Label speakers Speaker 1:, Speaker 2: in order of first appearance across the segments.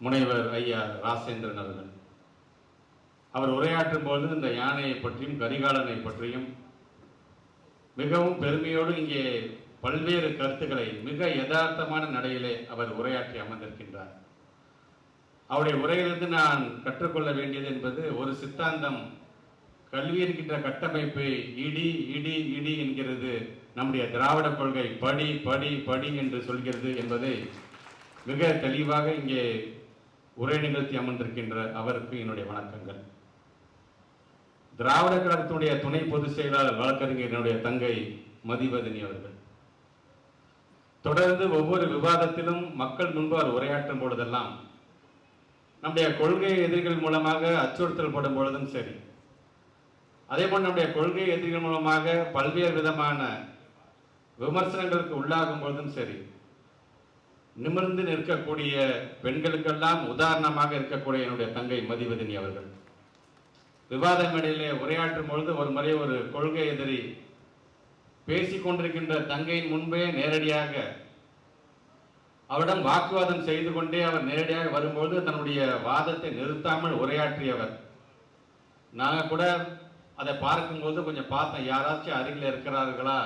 Speaker 1: முனைவர் ஐயா ராசேந்திரன் அவர்கள் அவர் உரையாற்றும் போது இந்த யானையை பற்றியும் கரிகாலனை பற்றியும் மிகவும் பெருமையோடு இங்கே பல்வேறு கருத்துக்களை மிக யதார்த்தமான நடையிலே அவர் உரையாற்றி அமர்ந்திருக்கின்றார். அவருடைய உரையிலிருந்து நான் கற்றுக்கொள்ள வேண்டியது என்பது ஒரு சித்தாந்தம். கல்வி என்கின்ற கட்டமைப்பை இடி இடி இடி என்கிறது நம்முடைய திராவிட கொள்கை படி படி படி என்று சொல்கிறது என்பதை மிக தெளிவாக இங்கே உரை நிகழ்த்தி அமர்ந்திருக்கின்ற அவருக்கு என்னுடைய வணக்கங்கள். திராவிட கழகத்தினுடைய துணை பொதுச் செயலாளர் வழக்கறிஞர் தங்கை மதிவதனி அவர்கள். தொடர்ந்து ஒவ்வொரு விவாதத்திலும் மக்கள் முன்பார் உரையாற்றும் பொழுதெல்லாம் நம்முடைய கொள்கை எதிரிகள் மூலமாக அச்சுறுத்தல் படும் பொழுதும் சரி. அதே போல் நம்முடைய கொள்கை எதிரிகள் மூலமாக பல்வேறு விதமான விமர்சனங்களுக்கு உள்ளாகும் பொழுதும் சரி. நிமிர்ந்து நிற்கக்கூடிய பெண்களுக்கெல்லாம் உதாரணமாக இருக்கக்கூடிய என்னுடைய தங்கை மதிவதினி அவர்கள். விவாத மேடையிலே உரையாற்றும் பொழுது ஒரு முறை ஒரு கொள்கை எதிரி பேசிக்கொண்டிருக்கின்ற தங்கையின் முன்பே நேரடியாக அவரிடம் வாக்குவாதம் செய்து கொண்டே அவர் நேரடியாக வரும்போது தன்னுடைய வாதத்தை நிறுத்தாமல் உரையாற்றியவர். நாங்கள் கூட அதை பார்க்கும்போது கொஞ்சம் பார்த்தேன் யாராச்சும் அருகில் இருக்கிறார்களா?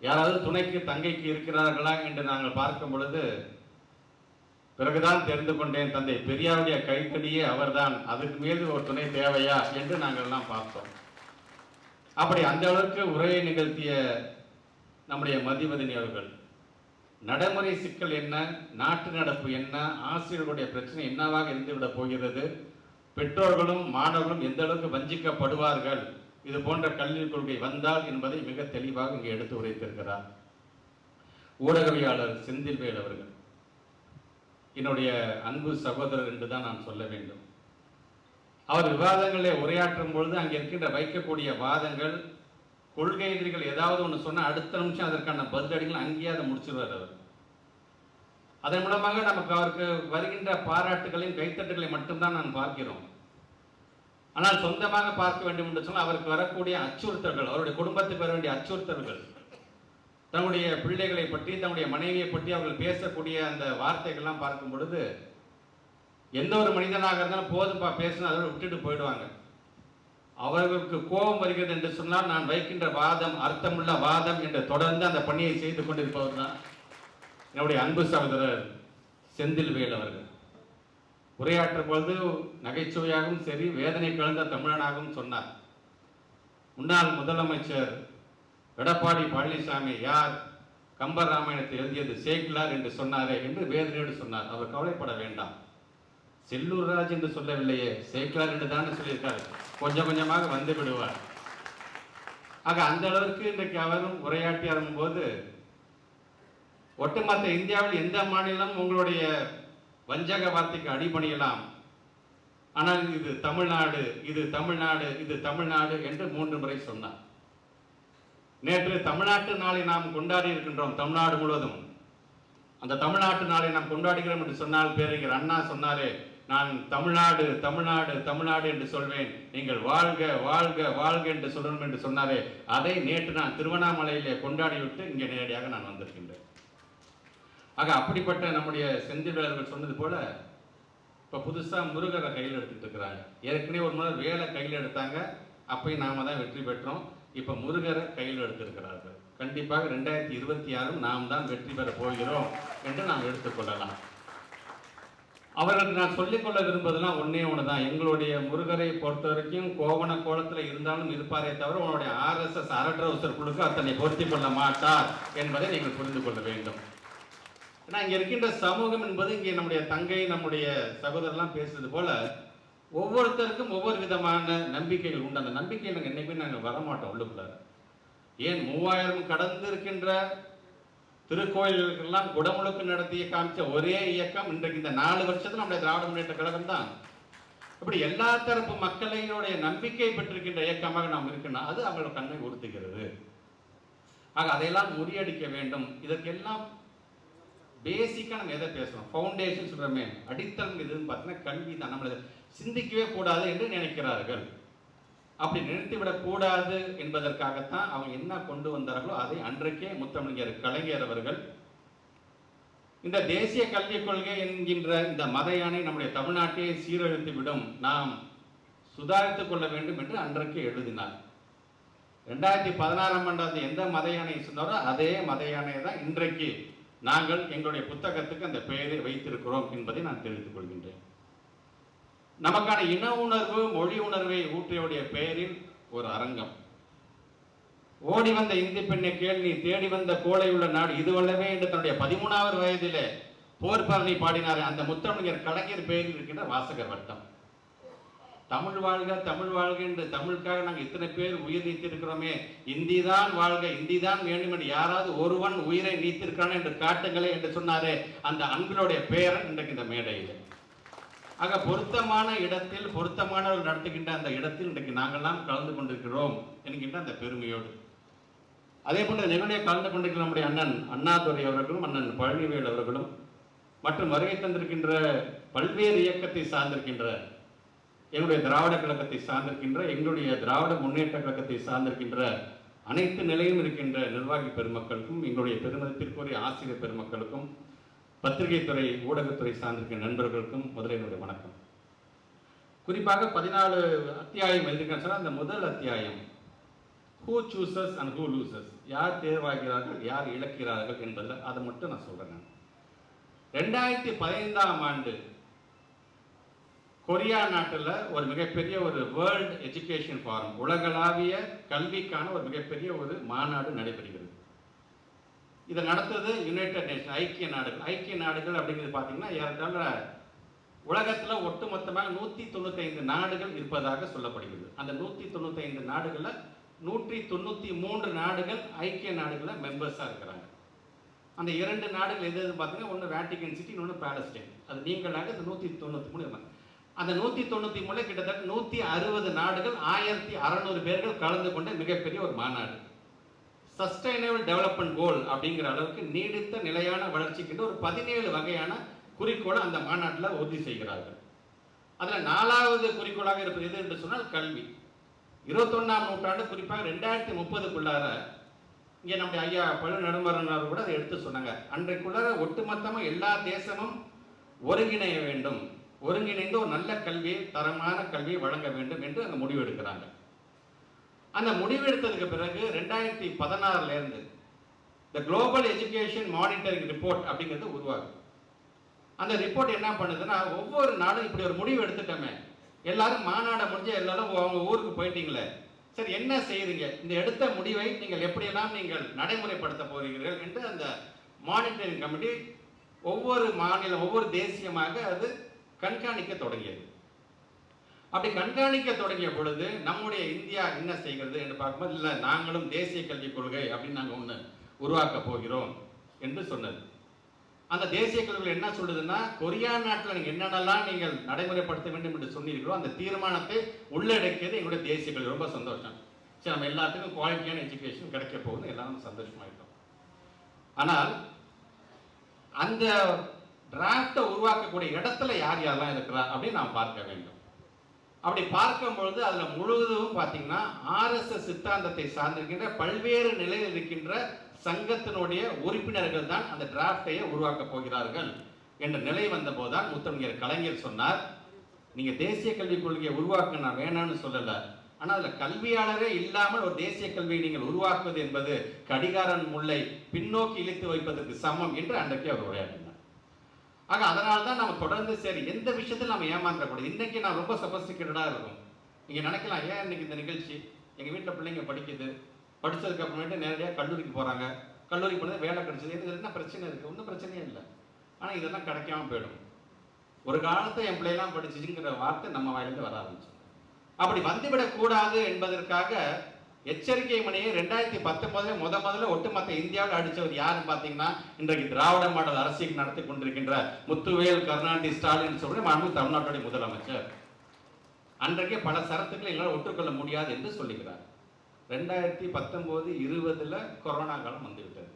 Speaker 1: யாராவது துணைக்கு தங்கைக்கு இருக்கிறார்களா என்று நாங்கள் பார்க்கும் பொழுது பிறகுதான் தெரிந்து கொண்டேன் தந்தை பெரியாருடைய கைத்தடியே அவர்தான் அதுக்கு மீது ஒரு துணை தேவையா என்று நாங்கள் எல்லாம் பார்த்தோம். அப்படி அந்த அளவுக்கு உரையை நிகழ்த்திய நம்முடைய மதிவதனி அவர்கள் நடைமுறை சிக்கல் என்ன நாட்டு நடப்பு என்ன ஆசிரியர்களுடைய பிரச்சனை என்னவாக இருந்துவிட போகிறது பெற்றோர்களும் மாணவர்களும் எந்த அளவுக்கு வஞ்சிக்கப்படுவார்கள் இது போன்ற கல்விக் கொள்கை வந்தால் என்பதை மிக தெளிவாக இங்கே எடுத்து உரைத்திருக்கிறார் ஊடகவியாளர் செந்தில்வேல் அவர்கள். என்னுடைய அன்பு சகோதரர் என்று தான் நான் சொல்ல வேண்டும். அவர் விவாதங்களை உரையாற்றும் பொழுது அங்கே இருக்கின்ற வைக்கக்கூடிய வாதங்கள் கொள்கை எதிரிகள் ஏதாவது ஒன்று சொன்னால் அடுத்த நிமிஷம் அதற்கான பதிலடிகள் அங்கேயே அதை முடிச்சிருவார் அவர். அதன் மூலமாக நமக்கு அவருக்கு வருகின்ற பாராட்டுகளையும் கைத்தட்டுகளை மட்டும்தான் நான் பார்க்கிறோம். ஆனால் சொந்தமாக பார்க்க வேண்டும் என்று சொன்னால் அவருக்கு வரக்கூடிய அச்சுறுத்தல்கள் அவருடைய குடும்பத்துக்கு வர வேண்டிய அச்சுறுத்தல்கள் தன்னுடைய பிள்ளைகளை பற்றி தன்னுடைய மனைவியை பற்றி அவர்கள் பேசக்கூடிய அந்த வார்த்தைகள்லாம் பார்க்கும் பொழுது எந்த ஒரு மனிதனாக இருந்தாலும் போதும்பா பேசினா அதோட விட்டுட்டு போயிடுவாங்க. அவர்களுக்கு கோபம் வருகிறது என்று சொன்னால் நான் வைக்கின்ற வாதம் அர்த்தமுள்ள வாதம் என்று தொடர்ந்து அந்த பணியை செய்து கொண்டிருப்பவர் தான் என்னுடைய அன்பு சகோதரர் செந்தில் வேல் அவர்கள். உரையாற்றும் பொழுது நகைச்சுவையாகவும் சரி வேதனை கலந்த தமிழனாகவும் சொன்னார். முன்னாள் முதலமைச்சர் எடப்பாடி பழனிசாமி யார் கம்பர் ராமாயணத்தை எழுதியது சேக்கிலார் என்று சொன்னாரே என்று வேதனையோடு சொன்னார். அவர் கவலைப்பட வேண்டாம். செல்லூர் ராஜ் என்று சொல்லவில்லையே சேக்கிலார் என்று தானே சொல்லியிருக்காரு. கொஞ்சம் கொஞ்சமாக வந்து விடுவார். ஆக அந்த அளவிற்கு இன்றைக்கு அவரும் உரையாற்றி போது ஒட்டுமொத்த இந்தியாவில் எந்த மாநிலம் உங்களுடைய வஞ்சக வார்த்தைக்கு அடிபணியலாம். ஆனால் இது தமிழ்நாடு இது தமிழ்நாடு இது தமிழ்நாடு என்று மூன்று முறை சொன்னார். நேற்று தமிழ்நாட்டு நாளை நாம் கொண்டாடி இருக்கின்றோம் தமிழ்நாடு முழுவதும். அந்த தமிழ்நாட்டு நாளை நாம் கொண்டாடுகிறோம் என்று சொன்னால் பேரறிஞர் அண்ணா சொன்னாரே நான் தமிழ்நாடு தமிழ்நாடு தமிழ்நாடு என்று சொல்வேன். நீங்கள் வாழ்க வாழ்க வாழ்க என்று சொல்லணும் என்று சொன்னாரே. அதை நேற்று நான் திருவண்ணாமலையிலே கொண்டாடிவிட்டு இங்கே நேரடியாக நான் வந்திருக்கின்றேன். ஆக அப்படிப்பட்ட நம்முடைய செந்தில்வேலர்கள் சொன்னது போல இப்போ புதுசாக முருகரை கையில் எடுத்துட்டு இருக்கிறாங்க. ஏற்கனவே ஒரு முறை வேலை கையில் எடுத்தாங்க. அப்பயும் நாம தான் வெற்றி பெற்றோம். இப்போ முருகரை கையில் எடுத்திருக்கிறார்கள். கண்டிப்பாக ரெண்டாயிரத்தி இருபத்தி ஆறும் நாம் தான் வெற்றி பெற போகிறோம் என்று நாம் எடுத்துக்கொள்ளலாம் அவர்களுக்கு நான் சொல்லிக்கொள்ள விரும்புவதெல்லாம் ஒன்றே ஒன்று தான் எங்களுடைய முருகரை பொறுத்த வரைக்கும் கோவண கோலத்தில் இருந்தாலும் இருப்பாரே தவிர உன்னுடைய ஆர்எஸ்எஸ் அரட்ரவுசர் குழுக்கு அத்தனை பொருத்தி கொள்ள மாட்டார் என்பதை நீங்கள் புரிந்து கொள்ள வேண்டும். ஏன்னா இங்கே இருக்கின்ற சமூகம் என்பது இங்கே நம்முடைய தங்கை நம்முடைய சகோதரர்லாம் பேசுறது போல ஒவ்வொருத்தருக்கும் ஒவ்வொரு விதமான நம்பிக்கைகள் உண்டு. அந்த நம்பிக்கை நாங்கள் என்னைக்குமே நாங்கள் வரமாட்டோம் உள்ளுக்குள்ள ஏன் மூவாயிரம் கடந்து இருக்கின்ற திருக்கோயில்களுக்கெல்லாம் குடமுழுக்கு நடத்திய காமிச்ச ஒரே இயக்கம் இன்றைக்கு இந்த நாலு வருஷத்துல நம்முடைய திராவிட முன்னேற்ற கழகம் தான். இப்படி எல்லா தரப்பு மக்களினுடைய நம்பிக்கை பெற்றிருக்கின்ற இயக்கமாக நாம் இருக்கணும் அது அவங்களோட கண்ணை உறுத்துகிறது. ஆக அதையெல்லாம் முறியடிக்க வேண்டும். இதற்கெல்லாம் பேசிக்காக நம்ம எதை பேசுகிறோம் ஃபவுண்டேஷன் சொல்கிறோமே அடித்தளம் எதுன்னு பார்த்தீங்கன்னா கல்வி தான். நம்மளை சிந்திக்கவே கூடாது என்று நினைக்கிறார்கள். அப்படி நிறுத்திவிடக் கூடாது என்பதற்காகத்தான் அவங்க என்ன கொண்டு வந்தார்களோ அதை அன்றைக்கே முத்தமிழர் கலைஞர் அவர்கள் இந்த தேசிய கல்விக் கொள்கை என்கின்ற இந்த மதையானை நம்முடைய தமிழ்நாட்டை சீரழித்து விடும் நாம் சுதாரித்துக் கொள்ள வேண்டும் என்று அன்றைக்கு எழுதினார். ரெண்டாயிரத்தி பதினாறாம் ஆண்டாவது எந்த மத யானை சொன்னாரோ அதே மத யானையை தான் இன்றைக்கு நாங்கள் எங்களுடைய புத்தகத்துக்கு அந்த பெயரை வைத்திருக்கிறோம் என்பதை நான் தெரிவித்துக் கொள்கின்றேன். நமக்கான இன உணர்வு மொழி உணர்வை ஊற்றியுடைய பெயரில் ஒரு அரங்கம். ஓடி வந்த இந்தி பெண்ணை கேள் நீ தேடி வந்த கோலை உள்ள நாடு இதுவல்லவே என்று தன்னுடைய பதிமூணாவது வயதிலே போர்பரணி பாடினார் அந்த முத்தமிழர் கலைஞர் பெயரில் இருக்கின்ற வாசகர் வட்டம். தமிழ் வாழ்க தமிழ் வாழ்க என்று தமிழுக்காக நாங்கள் இத்தனை பேர் உயிர் நீத்திருக்கிறோமே. இந்தி தான் வாழ்க இந்தி தான் வேண்டும் என்று யாராவது ஒருவன் உயிரை நீத்திருக்கிறான் என்று காட்டுங்களே என்று சொன்னாரே. அந்த அன்பினுடைய பெயர் இன்றைக்கு இந்த மேடையில். ஆக பொருத்தமான இடத்தில் பொருத்தமானவர்கள் நடத்துகின்ற அந்த இடத்தில் இன்றைக்கு நாங்கள்லாம் கலந்து கொண்டிருக்கிறோம் என்கின்ற அந்த பெருமையோடு. அதே போன்ற நிகழ்ச்சியை கலந்து கொண்டிருக்கிற நம்முடைய அண்ணன் அண்ணாதுரை அவர்களும் அண்ணன் பழனிவேல் அவர்களும் மற்றும் வருகை தந்திருக்கின்ற பல்வேறு இயக்கத்தை சார்ந்திருக்கின்ற எங்களுடைய திராவிட கழகத்தை சார்ந்திருக்கின்ற எங்களுடைய திராவிட முன்னேற்ற கழகத்தை சார்ந்திருக்கின்ற அனைத்து நிலையும் இருக்கின்ற நிர்வாகி பெருமக்களுக்கும் எங்களுடைய பெருமதத்திற்குரிய ஆசிரியர் பெருமக்களுக்கும் பத்திரிகை துறை ஊடகத்துறை சார்ந்திருக்கிற நண்பர்களுக்கும் முதலில் என்னுடைய வணக்கம். குறிப்பாக பதினாலு அத்தியாயம் எழுதியிருக்கேன் சொன்னால் அந்த முதல் அத்தியாயம் who chooses and who loses யார் தேர்வாகிறார்கள் யார் இழக்கிறார்கள் என்பதில் அதை மட்டும் நான் சொல்கிறேன் ரெண்டாயிரத்தி பதினைந்தாம் ஆண்டு கொரியா நாட்டில் ஒரு மிகப்பெரிய ஒரு வேர்ல்டு எஜுகேஷன் ஃபாரம் உலகளாவிய கல்விக்கான ஒரு மிகப்பெரிய ஒரு மாநாடு நடைபெறுகிறது. இதை நடத்துறது யுனைடெட் நேஷன் ஐக்கிய நாடுகள். ஐக்கிய நாடுகள் அப்படிங்கிறது பார்த்தீங்கன்னா ஏறத்தாழ உலகத்தில் ஒட்டுமொத்தமாக நூற்றி தொண்ணூத்தைந்து நாடுகள் இருப்பதாக சொல்லப்படுகிறது. அந்த நூற்றி தொண்ணூத்தைந்து நாடுகளில் நூற்றி தொண்ணூற்றி மூன்று நாடுகள் ஐக்கிய நாடுகளில் மெம்பர்ஸாக இருக்கிறாங்க. அந்த இரண்டு நாடுகள் எது எது பார்த்தீங்கன்னா ஒன்று வேட்டிகன் சிட்டி இன்னொன்று பேலஸ்டைன் அது நீங்களாக இந்த நூற்றி தொண்ணூற்றி மூணு அந்த நூற்றி தொண்ணூற்றி மூணு கிட்டத்தட்ட நூற்றி அறுபது நாடுகள் ஆயிரத்தி அறநூறு பேர்கள் கலந்து கொண்ட மிகப்பெரிய ஒரு மாநாடு. சஸ்டைனபிள் டெவலப்மெண்ட் கோல் அப்படிங்கிற அளவுக்கு நீடித்த நிலையான வளர்ச்சிக்கின்ற ஒரு பதினேழு வகையான குறிக்கோளை அந்த மாநாட்டில் உறுதி செய்கிறார்கள். அதில் நாலாவது குறிக்கோளாக இருப்பது எது என்று சொன்னால் கல்வி. இருபத்தொன்னாம் நூற்றாண்டு குறிப்பாக ரெண்டாயிரத்தி முப்பதுக்குள்ளார இங்கே நம்முடைய ஐயா பழு நடுமரனார் கூட அதை எடுத்து சொன்னாங்க. அன்றைக்குள்ளார ஒட்டுமொத்தமாக எல்லா தேசமும் ஒருங்கிணைய வேண்டும். ஒருங்கிணைந்து ஒரு நல்ல கல்வியை தரமான கல்வியை வழங்க வேண்டும் என்று அந்த முடிவு எடுக்கிறாங்க. அந்த முடிவு எடுத்ததுக்கு பிறகு ரெண்டாயிரத்தி பதினாறுலேருந்து இந்த குளோபல் எஜுகேஷன் மானிட்டரிங் ரிப்போர்ட் அப்படிங்கிறது உருவாகுது. அந்த ரிப்போர்ட் என்ன பண்ணுதுன்னா ஒவ்வொரு நாடும் இப்படி ஒரு முடிவு எடுத்துட்டோமே. எல்லாரும் மாநாடை முடிஞ்சு எல்லாரும் அவங்க ஊருக்கு போயிட்டீங்களே. சரி என்ன செய்யுறீங்க இந்த எடுத்த முடிவை நீங்கள் எப்படியெல்லாம் நீங்கள் நடைமுறைப்படுத்த போகிறீர்கள் என்று அந்த மானிட்டரிங் கமிட்டி ஒவ்வொரு மாநிலம் ஒவ்வொரு தேசியமாக அது கண்காணிக்க தொடங்கியது. அப்படி கண்காணிக்க தொடங்கிய பொழுது நம்முடைய இந்தியா என்ன செய்கிறது என்று பார்க்கும்போது இல்லை நாங்களும் தேசிய கல்விக் கொள்கை அப்படின்னு நாங்கள் ஒன்று உருவாக்க போகிறோம் என்று சொன்னது. அந்த தேசிய கல்விகள் என்ன சொல்லுதுன்னா கொரியா நாட்டில் நீங்கள் என்னென்னலாம் நீங்கள் நடைமுறைப்படுத்த வேண்டும் என்று சொன்னீர்களோ அந்த தீர்மானத்தை உள்ளடக்கியது எங்களுடைய தேசிய கல்வி. ரொம்ப சந்தோஷம். சரி நம்ம எல்லாத்துக்கும் குவாலிட்டியான எஜுகேஷன் கிடைக்க போகுது எல்லாரும் சந்தோஷமாயிட்டோம். ஆனால் அந்த டிராஃப்டை உருவாக்கக்கூடிய இடத்துல யார் யாரெல்லாம் இருக்கிறா அப்படின்னு நாம் பார்க்க வேண்டும். அப்படி பார்க்கும் பொழுது அதில் முழுவதும் பார்த்தீங்கன்னா ஆர்எஸ்எஸ் சித்தாந்தத்தை சார்ந்திருக்கின்ற பல்வேறு நிலையில் இருக்கின்ற சங்கத்தினுடைய உறுப்பினர்கள் தான் அந்த டிராஃப்டையை உருவாக்கப் போகிறார்கள் என்ற நிலை வந்தபோது தான் முத்தமிழர் கலைஞர் சொன்னார். நீங்கள் தேசிய கல்விக் கொள்கையை உருவாக்க நான் வேணாம்னு சொல்லலை. ஆனால் அதில் கல்வியாளரே இல்லாமல் ஒரு தேசிய கல்வியை நீங்கள் உருவாக்குவது என்பது கடிகாரன் முல்லை பின்னோக்கி இழுத்து வைப்பதற்கு சமம் என்று அன்றைக்கு அவர் உரையாற்றினார். ஆக அதனால தான் நம்ம தொடர்ந்து சரி எந்த விஷயத்தில் நம்ம ஏமாற்றக்கூடாது? இன்றைக்கி நான் ரொம்ப சபஸ்டிகேட்டடாக இருக்கும் நீங்கள் நினைக்கலாம் ஏன் இன்றைக்கி இந்த நிகழ்ச்சி? எங்கள் வீட்டில் பிள்ளைங்க படிக்குது. படித்ததுக்கு அப்புறமேட்டு நேரடியாக கல்லூரிக்கு போகிறாங்க கல்லூரி போனது வேலை கிடைச்சது. இது என்ன பிரச்சனை இருக்குது ஒன்றும் பிரச்சனையே இல்லை. ஆனால் இதெல்லாம் கிடைக்காம போயிடும். ஒரு காலத்தை என் பிள்ளைலாம் படிச்சுங்கிற வார்த்தை நம்ம வாயிலிருந்து வர ஆரம்பிச்சு அப்படி வந்துவிடக்கூடாது என்பதற்காக எச்சரிக்கை மணியை ரெண்டாயிரத்தி பத்தொன்பதுல முத முதல்ல ஒட்டுமொத்த இந்தியாவில் அடிச்சவர் யாருன்னு பார்த்தீங்கன்னா இன்றைக்கு திராவிட மாடல் அரசியல் நடத்தி கொண்டிருக்கின்ற முத்துவேல் கருணாநிதி ஸ்டாலின் சொல்ற மாண்பு தமிழ்நாட்டுடைய முதலமைச்சர். அன்றைக்கே பல சரத்துக்களை எங்களால் ஒற்றுக்கொள்ள முடியாது என்று சொல்லுகிறார். ரெண்டாயிரத்தி பத்தொம்போது இருபதுல கொரோனா காலம் வந்துவிட்டது.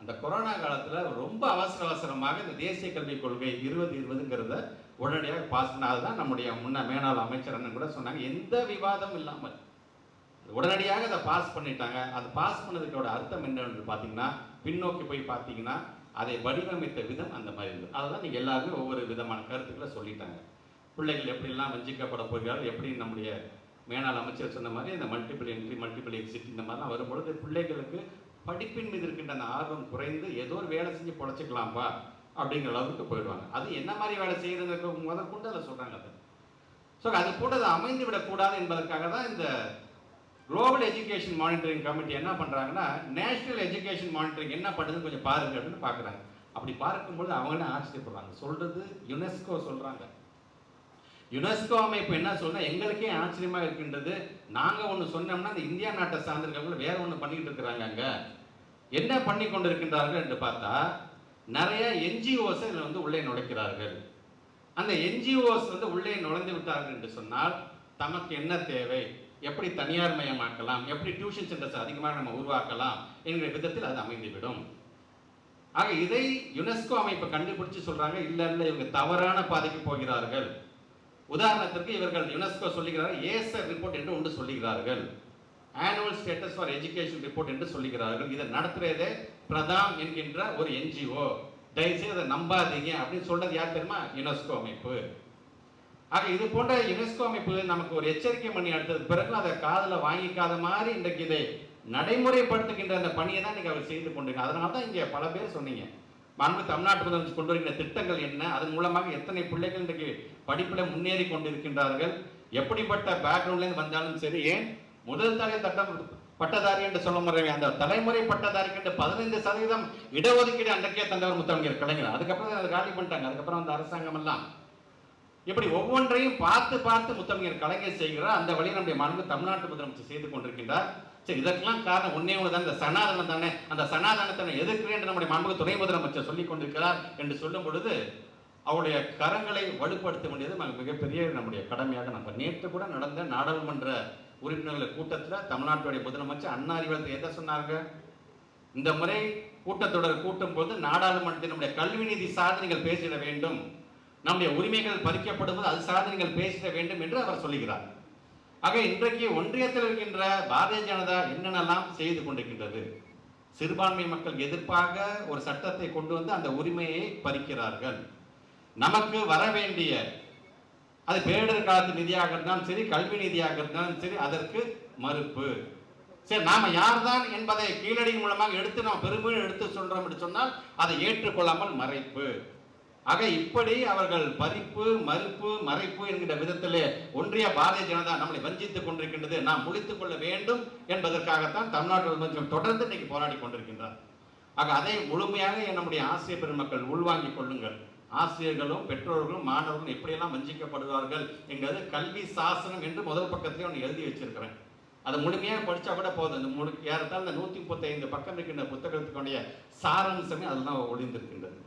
Speaker 1: அந்த கொரோனா காலத்தில் ரொம்ப அவசர அவசரமாக இந்த தேசிய கல்விக் கொள்கை இருபது இருபதுங்கிறத உடனடியாக பாஸ் தான் நம்முடைய முன்ன மேனாள் அமைச்சர் கூட சொன்னாங்க. எந்த விவாதம் இல்லாமல். உடனடியாக அதை பாஸ் பண்ணிட்டாங்க. அது பாஸ் பண்ணதுக்கோட அர்த்தம் என்னன்னு பார்த்தீங்கன்னா பின்னோக்கி போய் பார்த்தீங்கன்னா அதை வடிவமைத்த விதம் அந்த மாதிரி இருந்தது. அதெல்லாம் நீங்கள் எல்லாருமே ஒவ்வொரு விதமான கருத்துக்களை சொல்லிட்டாங்க. பிள்ளைகள் எப்படிலாம் வஞ்சிக்கப்பட போகிறார்கள் எப்படி நம்முடைய மேனாள் அமைச்சர் சொன்ன மாதிரி இந்த மல்டிபிள் என்ட்ரி மல்டிபிள் எக்ஸிட் இந்த மாதிரிலாம் வரும்பொழுது பிள்ளைகளுக்கு படிப்பின் மீது இருக்கின்ற அந்த ஆர்வம் குறைந்து ஏதோ ஒரு வேலை செஞ்சு பொழைச்சிக்கலாம்ப்பா அப்படிங்கிற அளவுக்கு போயிடுவாங்க. அது என்ன மாதிரி வேலை செய்யறதுங்க முதல் கொண்டு அதை சொல்கிறாங்க அது. ஸோ அது கூட அது அமைந்து விடக்கூடாது என்பதற்காக தான் இந்த குளோபல் எஜுகேஷன் மானிட்டரிங் கமிட்டி என்ன பண்ணுறாங்கன்னா நேஷனல் எஜுகேஷன் மானிட்டரிங் என்ன பண்ணுதுன்னு கொஞ்சம் பாருங்க அப்படின்னு பார்க்குறாங்க. அப்படி பார்க்கும்போது அவங்களே ஆச்சரியப்படுறாங்க. சொல்கிறது யுனெஸ்கோ சொல்கிறாங்க யுனெஸ்கோ அமைப்பு என்ன சொன்னால் எங்களுக்கே ஆச்சரியமாக இருக்கின்றது. நாங்கள் ஒன்று சொன்னோம்னா இந்த இந்தியா நாட்டை சார்ந்திருக்கவங்க வேற ஒன்று பண்ணிக்கிட்டு இருக்கிறாங்க அங்கே. என்ன பண்ணி இருக்கின்றார்கள் என்று பார்த்தா நிறைய என்ஜிஓஸ் இதில் வந்து உள்ளே நுழைக்கிறார்கள். அந்த என்ஜிஓஸ் வந்து உள்ளே நுழைந்து விட்டார்கள் என்று சொன்னால் தமக்கு என்ன தேவை? எப்படி தனியார் மயமாக்கலாம் எப்படி டியூஷன் சென்டர்ஸ் அதிகமாக நம்ம உருவாக்கலாம் என்கிற விதத்தில் அது அமைந்துவிடும். ஆக இதை யுனெஸ்கோ அமைப்பு கண்டுபிடிச்சு சொல்றாங்க இல்ல இல்ல இவங்க தவறான பாதைக்கு போகிறார்கள். உதாரணத்திற்கு இவர்கள் யுனெஸ்கோ சொல்லுகிறார்கள் ஏசர் ரிப்போர்ட் என்று ஒன்று சொல்லுகிறார்கள். Annual status for education report என்று சொல்லுகிறார்கள். இதை நடத்துறதே பிரதாம் என்கின்ற ஒரு என்ஜிஓ தயவுசெய்து அதை நம்பாதீங்க அப்படின்னு சொல்றது யார் தெரியுமா? யுனெஸ்கோ அமைப்பு. ஆக இது போன்ற யுனெஸ்கோ அமைப்பு நமக்கு ஒரு எச்சரிக்கை பண்ணி அடுத்தது பிறகு அதை காதில் வாங்கிக்காத மாதிரி இன்றைக்கு இதை நடைமுறைப்படுத்துகின்ற அந்த பணியை தான் நீங்கள் அவர் செய்து கொண்டு அதனால தான் இங்கே பல பேர் சொன்னீங்க. மாண்பு தமிழ்நாட்டு முதலமைச்சர் கொண்டு வருகின்ற திட்டங்கள் என்ன? அதன் மூலமாக எத்தனை பிள்ளைகள் இன்றைக்கு படிப்பில் முன்னேறி கொண்டிருக்கின்றார்கள்? எப்படிப்பட்ட பேக்ரவுண்ட்லேருந்து வந்தாலும் சரி ஏன் முதல் தலை தட்டம் பட்டதாரி என்று சொல்ல முறை அந்த தலைமுறை பட்டதாரிக்கு பதினைந்து சதவீதம் இடஒதுக்கீடு அன்றைக்கே தந்தவர் முத்தவங்க கலைஞர். அதுக்கப்புறம் அதை காலி பண்ணிட்டாங்க. அதுக்கப்புறம் அந்த அரசாங்கம் எல்லாம் இப்படி ஒவ்வொன்றையும் பார்த்து பார்த்து முத்தமிழர் கலைஞர் செய்கிறார். அந்த வழியில் நம்முடைய மாண்பு தமிழ்நாட்டு முதலமைச்சர் செய்து கொண்டிருக்கின்றார். சரி இதற்கெல்லாம் காரணம் ஒன்னே ஒன்று தான். இந்த சனாதனம் தானே. அந்த சனாதனத்தை எதிர்க்கிறேன் என்று நம்முடைய மாண்பு துணை முதலமைச்சர் சொல்லிக் கொண்டிருக்கிறார் என்று சொல்லும் பொழுது அவருடைய கரங்களை வலுப்படுத்த வேண்டியது மிகப்பெரிய நம்முடைய கடமையாக நம்ம நேற்று கூட நடந்த நாடாளுமன்ற உறுப்பினர்கள் கூட்டத்தில் தமிழ்நாட்டுடைய முதலமைச்சர் அண்ணா அறிவாளத்தை எதை சொன்னாங்க இந்த முறை கூட்டத்தொடர் கூட்டும் போது நாடாளுமன்றத்தினுடைய கல்வி நிதி சார்ந்து நீங்கள் பேசிட வேண்டும். நம்முடைய உரிமைகள் பறிக்கப்படுவது அது சார்ந்து நீங்கள் பேச வேண்டும் என்று அவர் சொல்லுகிறார். ஆக இன்றைக்கு ஒன்றியத்தில் இருக்கின்ற பாரதிய ஜனதா என்னென்னலாம் செய்து கொண்டிருக்கின்றது? சிறுபான்மை மக்கள் எதிர்ப்பாக ஒரு சட்டத்தை கொண்டு வந்து அந்த உரிமையை பறிக்கிறார்கள். நமக்கு வர வேண்டிய அது பேரிடர் காலத்து நிதியாக இருந்தாலும் சரி கல்வி நிதியாக இருந்தாலும் சரி அதற்கு மறுப்பு. சரி நாம யார்தான் என்பதை கீழடி மூலமாக எடுத்து நாம் பெருமையை எடுத்து சொல்றோம் என்று சொன்னால் அதை ஏற்றுக்கொள்ளாமல் மறைப்பு. ஆக இப்படி அவர்கள் பறிப்பு மறுப்பு மறைப்பு என்கிற விதத்திலே ஒன்றிய பாரதிய ஜனதா நம்மளை வஞ்சித்துக் கொண்டிருக்கின்றது. நாம் முடித்துக் கொள்ள வேண்டும் என்பதற்காகத்தான் தமிழ்நாடு முதலமைச்சர் தொடர்ந்து இன்னைக்கு போராடி கொண்டிருக்கின்றார். ஆக அதை முழுமையாக நம்முடைய ஆசிரிய பெருமக்கள் உள்வாங்கிக் கொள்ளுங்கள். ஆசிரியர்களும் பெற்றோர்களும் மாணவர்களும் எப்படியெல்லாம் வஞ்சிக்கப்படுவார்கள் என்கிறது கல்வி சாசனம் என்று முதல் பக்கத்திலே ஒன்று எழுதி வச்சிருக்கிறேன். அதை முழுமையாக படித்தா கூட போதும். இந்த முழு ஏறத்தால் இந்த நூற்றி முப்பத்தைந்து பக்கம் இருக்கின்ற புத்தகத்துக்குடைய சாரம்சமே அதெல்லாம் ஒளிந்திருக்கின்றது.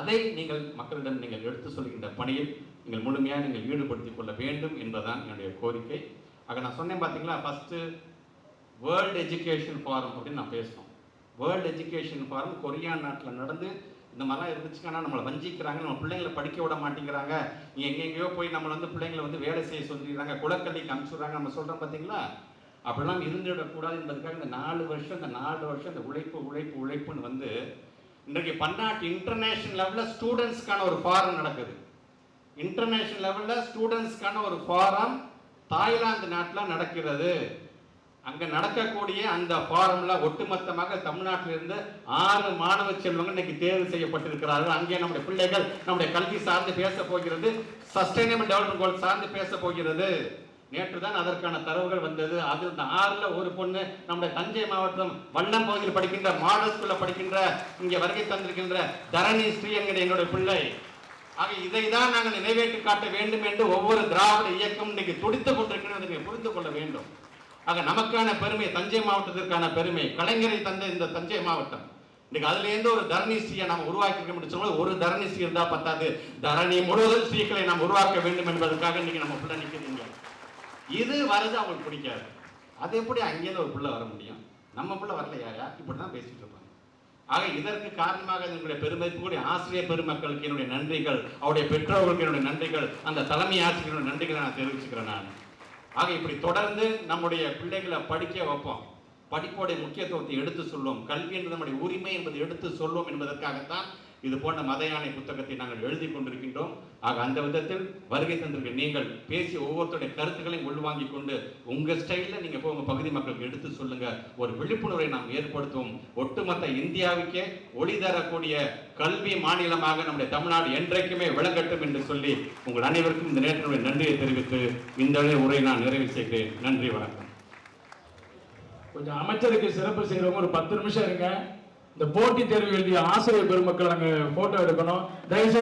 Speaker 1: அதை நீங்கள் மக்களிடம் நீங்கள் எடுத்து சொல்கின்ற பணியில் நீங்கள் முழுமையாக நீங்கள் ஈடுபடுத்திக் கொள்ள வேண்டும் என்பதுதான் என்னுடைய கோரிக்கை. ஆக நான் சொன்னேன் பார்த்தீங்களா ஃபஸ்ட்டு வேர்ல்டு எஜுகேஷன் ஃபாரம் அப்படின்னு நான் பேசணும் வேர்ல்டு எஜுகேஷன் ஃபாரம் கொரியா நாட்டில் நடந்து இந்த மாதிரிலாம் இருந்துச்சுங்கன்னா நம்மளை வஞ்சிக்கிறாங்க நம்ம பிள்ளைங்களை படிக்க விட மாட்டேங்கிறாங்க. நீ எங்கெங்கேயோ போய் நம்மளை வந்து பிள்ளைங்களை வந்து வேலை செய்ய சொல்லிடுறாங்க குலக்கல்விக்கு அனுப்பிச்சுடுறாங்க. நம்ம சொல்கிறோம் பார்த்தீங்களா அப்படிலாம் இருந்துவிடக்கூடாது என்பதுக்காக இந்த நாலு வருஷம் இந்த நாலு வருஷம் இந்த உழைப்பு உழைப்பு உழைப்புன்னு வந்து இன்றைக்கு பன்னாட்டு இன்டர்நேஷனல் லெவலில் ஸ்டூடெண்ட்ஸ்க்கான ஒரு ஃபாரம் நடக்குது. இன்டர்நேஷனல் லெவலில் ஸ்டூடெண்ட்ஸ்க்கான ஒரு ஃபாரம் தாய்லாந்து நாட்டில் நடக்கிறது. அங்கே நடக்கக்கூடிய அந்த ஃபாரம்ல ஒட்டுமொத்தமாக தமிழ்நாட்டிலிருந்து ஆறு மாணவ செல்வங்கள் இன்னைக்கு தேர்வு செய்யப்பட்டிருக்கிறார்கள். அங்கே நம்முடைய பிள்ளைகள் நம்முடைய கல்வி சார்ந்து பேச போகிறது. சஸ்டைனபிள் டெவலப்மெண்ட் கோல் சார்ந்து பேச போகிறது. நேற்று தான் அதற்கான தரவுகள் வந்தது. அது இந்த ஆறுல ஒரு பொண்ணு நம்முடைய தஞ்சை மாவட்டம் வண்ணம் பகுதியில் படிக்கின்ற மாடல் ஸ்கூல்ல படிக்கின்ற இங்கே வருகை தந்திருக்கின்ற தரணி ஸ்ரீ என்கிற என்னுடைய பிள்ளை. ஆக இதை தான் நாங்கள் நிறைவேற்றி காட்ட வேண்டும் என்று ஒவ்வொரு திராவிட இயக்கம் இன்னைக்கு துடித்துக் கொண்டிருக்கிறது. நீங்கள் புரிந்து கொள்ள வேண்டும். ஆக நமக்கான பெருமை தஞ்சை மாவட்டத்திற்கான பெருமை கலைஞரை தந்த இந்த தஞ்சை மாவட்டம். இன்னைக்கு அதுல இருந்து ஒரு தரணி ஸ்ரீயை நாம் உருவாக்கி முடிச்சோம் ஒரு தரணி ஸ்ரீ இருந்தா பத்தாது. தரணி முழுவதும் ஸ்ரீக்களை நாம் உருவாக்க வேண்டும் என்பதற்காக இன்னைக்கு நம்ம பிள்ளை நிற்கிறீங்க. இது வர்றது அவங்களுக்கு பிடிக்காது. அது எப்படி அங்கேயிருந்து ஒரு பிள்ளை வர முடியும்? நம்ம பிள்ளை வரலையா இப்படி தான் பேசிட்டு இருப்பாங்க. ஆக இதற்கு காரணமாக என்னுடைய பெருமதிப்புடைய ஆசிரியர் பெருமக்களுக்கு என்னுடைய நன்றிகள் அவருடைய பெற்றோர்களுக்கு என்னுடைய நன்றிகள் அந்த தலைமை ஆசிரியர்களுடைய நன்றிகளை நான் தெரிவிச்சுக்கிறேன் நான். ஆக இப்படி தொடர்ந்து நம்முடைய பிள்ளைகளை படிக்க வைப்போம். படிப்போடைய முக்கியத்துவத்தை எடுத்து சொல்வோம். கல்வி என்பது நம்முடைய உரிமை என்பதை எடுத்து சொல்வோம் என்பதற்காகத்தான் இது போன்ற மத யானை புத்தகத்தை நாங்கள் எழுதி கொண்டிருக்கின்றோம். ஆக அந்த விதத்தில் வருகை தந்திருக்க நீங்கள் பேசி ஒவ்வொருத்தருடைய கருத்துக்களையும் உள்வாங்கிக் கொண்டு உங்க ஸ்டைல்ல நீங்க போய் உங்க பகுதி மக்களுக்கு எடுத்து சொல்லுங்க. ஒரு விழிப்புணர்வை நாம் ஏற்படுத்துவோம். ஒட்டுமொத்த இந்தியாவுக்கே ஒளி தரக்கூடிய கல்வி மாநிலமாக நம்முடைய தமிழ்நாடு என்றைக்குமே விளங்கட்டும் என்று சொல்லி உங்கள் அனைவருக்கும் இந்த நேரத்தினுடைய நன்றியை தெரிவித்து இந்த உரையை நான் நிறைவு செய்கிறேன். நன்றி வணக்கம்.
Speaker 2: கொஞ்சம் அமைச்சருக்கு சிறப்பு செய்கிறவங்க ஒரு பத்து நிமிஷம் இருங்க. இந்த போட்டித் தேர்வு எழுதிய ஆசிரியர் பெருமக்கள் அங்க போட்டோ எடுக்கணும். தயவுசெய்து